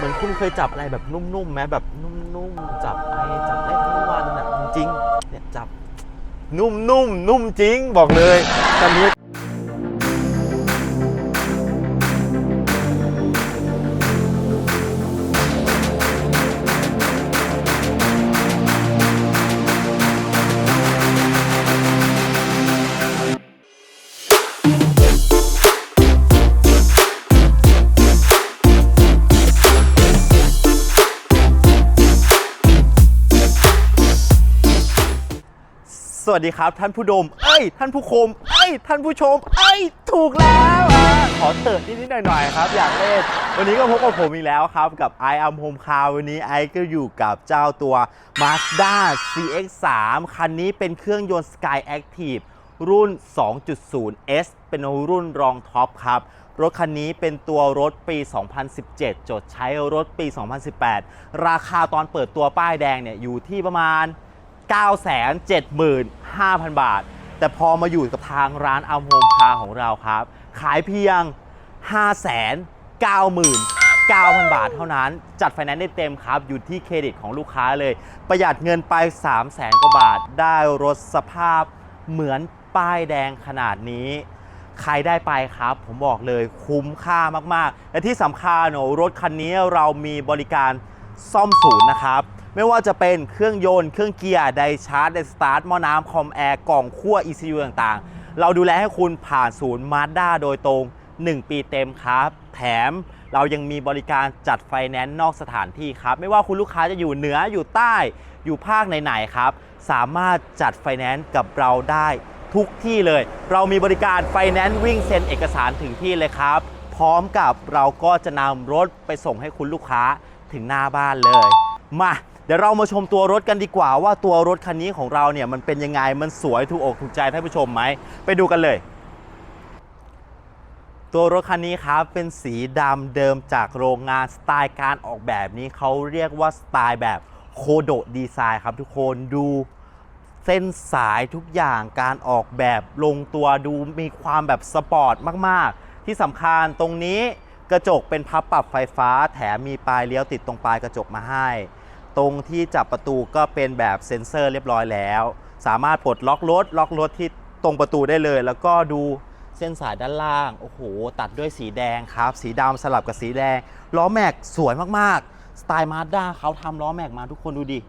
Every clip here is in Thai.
เหมือนคุณเคยจับอะไรแบบนุ่มๆไหมแบบนุ่มๆจับไปจับได้ทั้งวันอะจริงๆเนี่ยจับนุ่มๆนุ่มจริงบอกเลยตอนนี้ วัสดีครับ ท่านผู้ดม เอ้ย ท่านผู้ชมเอ้ย ท่านผู้ชม เอ้ย ถูกแล้วอะขอเติร์ดนิดๆหน่อยๆครับ อยากเล่น วันนี้ก็พบกับผมอีกแล้วครับ กับ i am Home Car วันนี้ไอก็อยู่กับเจ้าตัว Mazda CX-3 คันนี้เป็นเครื่องยนต์ Sky Active รุ่น 2.0S เป็นรุ่นรองท็อปครับ รถคันนี้เป็นตัวรถปี 2017 จดใช้รถปี 2018 ราคาตอนเปิดตัวป้ายแดงเนี่ยอยู่ที่ประมาณ 975,000 บาท แต่พอมาอยู่กับทางร้านอัมโฮมคาของเราครับ ขายเพียง 599,000 บาทเท่านั้น จัดไฟแนนซ์ได้เต็มครับ อยู่ที่เครดิตของลูกค้าเลย ประหยัดเงินไป 300,000กว่าบาท ได้รถสภาพเหมือนป้ายแดงขนาดนี้ ใครได้ไปครับ ผมบอกเลยคุ้มค่ามาก ๆ และที่สำคัญรถคันนี้เรามีบริการซ่อมศูนย์นะครับ ไม่ว่าจะเป็นเครื่องยนต์เครื่องเกียร์ไดชาร์จไดสตาร์ทหม้อน้ำคอมแอร์กล่องคั่ว ECU ต่างๆ เราดูแลให้คุณผ่านศูนย์มาด้าโดยตรง 1 ปีเต็มครับ แถมเรายังมีบริการจัดไฟแนนซ์นอกสถานที่ครับ ไม่ว่าคุณลูกค้าจะอยู่เหนืออยู่ใต้อยู่ภาคไหนๆครับ สามารถจัดไฟแนนซ์กับเราได้ทุกที่เลย เรามีบริการไฟแนนซ์วิ่งเซ็นเอกสารถึงที่เลยครับ พร้อมกับเราก็จะนำรถไปส่งให้คุณลูกค้าถึงหน้าบ้านเลย มา ดี๋ยวเรามาชมตัวรถกันดีกว่าว่าตัวรถคันนี้ของเราเนี่ยมันเป็นยังไงมันสวยถูกอกถูกใจท่านผู้ชมไหมไปดูกันเลย ตัวรถคันนี้ครับเป็นสีดำเดิมจากโรงงานสไตล์การออกแบบนี้เขาเรียกว่าสไตล์แบบโคโดดีไซน์ครับทุกคนดูเส้นสายทุกอย่างการออกแบบลงตัวดูมีความแบบสปอร์ตมาก ๆ ที่สำคัญตรงนี้กระจกเป็นพับปรับไฟฟ้า แถมมีปลายเลี้ยวติดตรงปลายกระจกมาให้ ตรงที่จับประตูก็เป็นแบบเซ็นเซอร์เรียบร้อยแล้ว สามารถปลดล็อกรถล็อกรถที่ตรงประตูได้เลย แล้วก็ดูเส้นสายด้านล่าง โอ้โห ตัดด้วยสีแดงครับ สีดำสลับกับสีแดง ล้อแม็กสวยมากๆ สไตล์มาด้าเขาทำล้อแม็กมาทุกคนดูดิ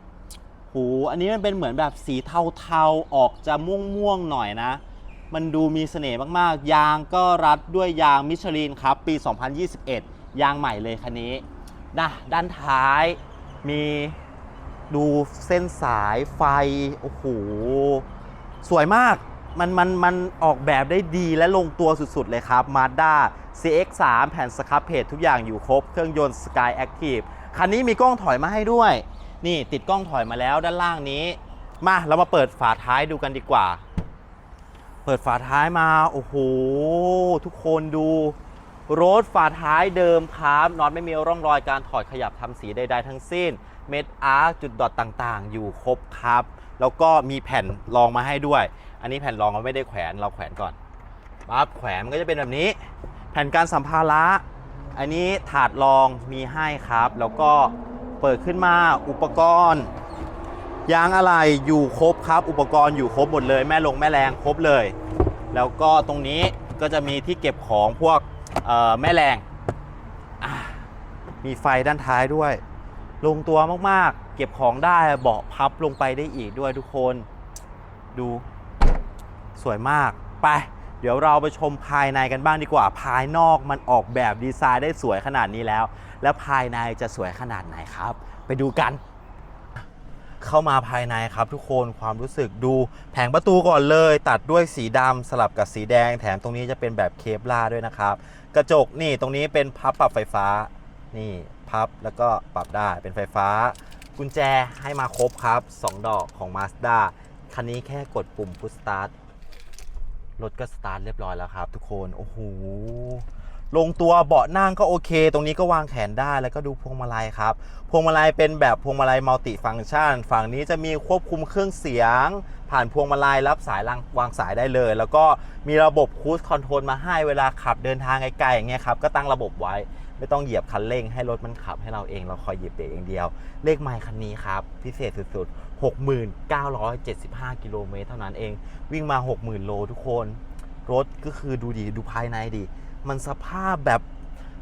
โหอันนี้มันเป็นเหมือนแบบสีเทาๆ ออกจะม่วงๆ หน่อยนะ มันดูมีเสน่ห์มากๆ ยางก็รัดด้วยยางมิชลินครับ ปี 2021 ยางใหม่เลยคันนี้นะด้านท้ายมี ดูเส้นสายไฟ โอ้โห สวยมาก มันมันมันออกแบบได้ดีและลงตัวสุด ๆ เลยครับ Mazda CX3 แผ่นสครับเพจทุกอย่างอยู่ครบ เครื่องยนต์ Sky Active คันนี้มีกล้องถอยมาให้ด้วย นี่ติดกล้องถอยมาแล้วด้านล่างนี้ มาเรามาเปิดฝาท้ายดูกันดีกว่า เปิดฝาท้ายมา โอ้โห ทุกคนดูรถฝาท้ายเดิมครับน็อตไม่มีร่องรอยการถอดขยับทำสีใด ๆ ทั้งสิ้น เม็ดอาร์จุดดอทต่างๆ อยู่ครบครับ แล้วก็มีแผ่นรองมาให้ด้วย อันนี้แผ่นรองเราไม่ได้แขวนเราแขวนก่อนปั๊บแขวนมันก็จะเป็นแบบนี้ แผ่นการสัมภาระอันนี้ถาดรองมีให้ครับ แล้วก็เปิดขึ้นมาอุปกรณ์ยางอะไรอยู่ครบครับ อุปกรณ์อยู่ครบหมดเลยแม่ลงแม่แรงครบเลย แล้วก็ตรงนี้ก็จะมีที่เก็บของพวกแม่แรงมีไฟด้านท้ายด้วย ลงตัวมากๆ เก็บของได้เบาะพับลงไปได้อีกด้วยทุกคน ดูสวยมากไป เดี๋ยวเราไปชมภายในกันบ้างดีกว่า ภายนอกมันออกแบบดีไซน์ได้สวยขนาดนี้แล้ว แล้วภายในจะสวยขนาดไหนครับ ไปดูกัน เข้ามาภายในครับทุกคนความรู้สึกดูแผงประตูก่อนเลย ตัดด้วยสีดำสลับกับสีแดง แถมตรงนี้จะเป็นแบบเคปลาด้วยนะครับ กระจกนี่ตรงนี้เป็นพับปรับไฟฟ้านี่ พับ แล้วก็ปรับได้เป็นไฟฟ้า กุญแจให้มาครบครับ 2 ดอกของ Mazda คันนี้แค่กดปุ่ม Push Start รถก็สตาร์ทเรียบร้อยแล้วครับ ทุกคน โอ้โห ลงตัวเบาะนั่งก็โอเค ตรงนี้ก็วางแขนได้แล้วก็ดูพวงมาลัยครับ พวงมาลัยเป็นแบบพวงมาลัยมัลติฟัง c t ชัน ฝั่งนี้จะมีควบคุมเครื่องเสียง ผ่านพวงมาลัยรับสายวางสายได้เลย แล้วก็มีระบบคู i คอนโทรลมาให้เวลาขับเดินทางไกลๆอย่างเงี้ยครับ ก็ตั้งระบบไว้ ไม่ต้องเหยียบคันเร่งให้รถมันขับให้เราเองเราคอยเหยียบเบรกอย่างเดียว เลขไมล์คันนี้ครับ พิเศษสุดๆ 6975 กิโลเมตรเท่านั้นเอง วิ่งมา 60,000 โลทุกคน รถก็คือดูดีดูภายในดิมันสภาพแบบ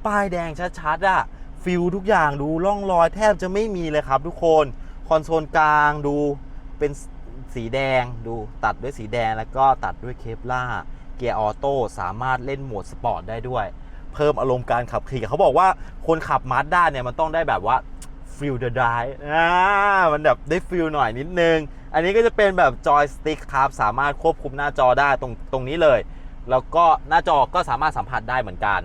ป้ายแดงชัดๆอะฟิลทุกอย่างดูร่องรอยแทบจะไม่มีเลยครับทุกคนคอนโซลกลางดูเป็นสีแดงดูตัดด้วยสีแดงแล้วก็ตัดด้วยเคปล่าเกียร์ออโต้สามารถเล่นโหมดสปอร์ตได้ด้วย เพิ่มอารมณ์การขับขี่เขาบอกว่าคนขับมาสด้าเนี่ยมันต้องได้แบบว่าฟิลเดอร์ไดอ่ามันแบบได้ฟิลหน่อยนิดนึง อันนี้ก็จะเป็นแบบจอยสติ๊กครับ สามารถควบคุมหน้าจอได้ตรงตรงนี้เลย แล้วก็หน้าจอก็สามารถสัมผัสได้เหมือนกัน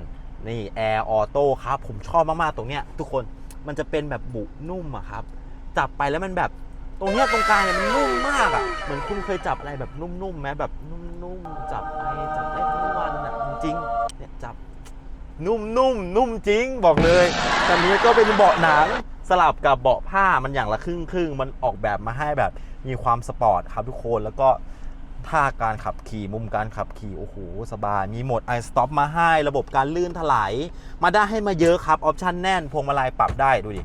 นี่แอร์ออโต้ครับ ผมชอบมาก ๆ ตรงเนี้ย ทุกคนมันจะเป็นแบบบุนุ่มอะครับ จับไปแล้วมันแบบตรงเนี้ยตรงกลางเนี่ยมันนุ่มมากอะเหมือนคุณเคยจับอะไรแบบนุ่มๆไหมแบบนุ่มๆจับไปจับได้ทั้งวันอะจริงเนี่ยจับ นุ่มๆนุ่มจริงบอกเลยแต่นี้ก็เป็นเบาะหนังสลับกับเบาะผ้ามันอย่างละครึ่งครึ่งมันออกแบบมาให้แบบมีความสปอร์ตครับทุกคนแล้วก็ท่าการขับขี่มุมการขับขี่โอ้โหสบายมีโหมด i stop มาให้ ระบบการลื่นถลายมาได้ให้มาเยอะครับออปชันแน่นพวงมาลัยปรับได้ดูดิ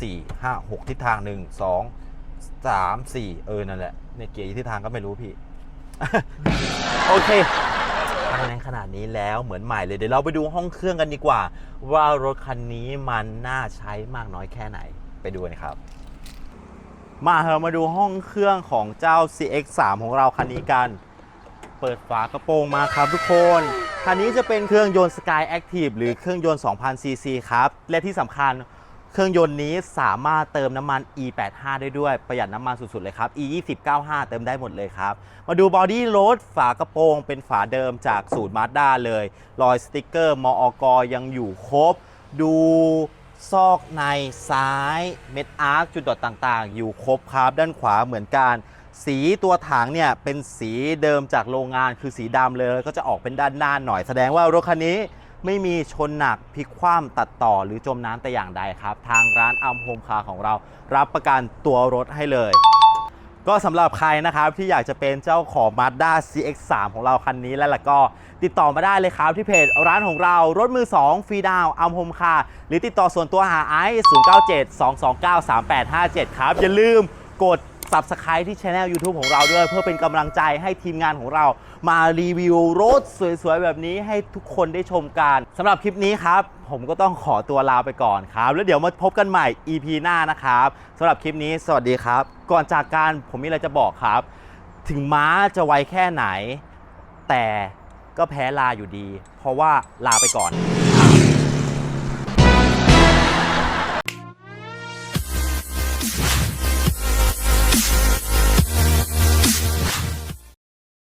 4 5 6 ทิศทาง 1 2 3 4 เออ นั่นแหละเนี่ยเกียร์ทิศทางก็ไม่รู้พี่ โอเค ภายในขนาดนี้แล้วเหมือนใหม่เลย เดี๋ยวเราไปดูห้องเครื่องกันดีกว่า ว่ารถคันนี้มันน่าใช้มากน้อยแค่ไหนไปดูกันครับ มาเรามาดูห้องเครื่องของเจ้า CX3 ของเราคันนี้กัน เปิดฝากระโปรงมาครับทุกคน คันนี้จะเป็นเครื่องยนต์ Sky Active หรือเครื่องยนต์ 2,000ซีซีครับ และที่สำคัญ เครื่องยนต์นี้สามารถเติมน้ำมัน E85 ได้ด้วยประหยัดน้ำมันสุดๆเลยครับ E2095 เติมได้หมดเลยครับ มาดูบอดี้รถฝากระโปรงเป็นฝาเดิมจากสูตรมาด้าเลย รอยสติกเกอร์มออกยังอยู่ครบ ดูซอกในซ้ายเม็ดอาร์คจุดดอทต่างๆ อยู่ครบครับ ด้านขวาเหมือนกัน สีตัวถังเนี่ยเป็นสีเดิมจากโรงงานคือสีดำเลยแล้วก็จะออกเป็นด้านหน้าหน่อยแสดงว่ารถคันนี้ ไม่มีชนหนักพลิกคว่ำตัดต่อหรือจมน้ำแต่อย่างใดครับ ทางร้านอัมโฮมคาของเรา รับประกันตัวรถให้เลย ก็สำหรับใครนะครับที่อยากจะเป็นเจ้าของ Mazda CX3 ของเราคันนี้แล้วล่ะก็ติดต่อมาได้เลยครับที่เพจร้านของเรารถมือ 2 ฟรีดาวอัมโฮมคาหรือติดต่อส่วนตัวหาไอซ์097 229 3857 ครับ อย่าลืมกด Subscribe ที่ช anel YouTube ของเราด้วย เพื่อเป็นกำลังใจให้ทีมงานของเรา มารีวิวรถสวยๆ แบบนี้ให้ทุกคนได้ชมกันสำหรับคลิปนี้ครับ ผมก็ต้องขอตัวลาไปก่อนครับ แล้วเดี๋ยวมาพบกันใหม่ EP หน้านะครับสำหรับคลิปนี้สวัสดีครับ ก่อนจากการผมมีอะไรจะบอกครับ ถึงม้าจะไวแค่ไหน แต่ก็แพ้ลาอยู่ดี เพราะว่าลาไปก่อน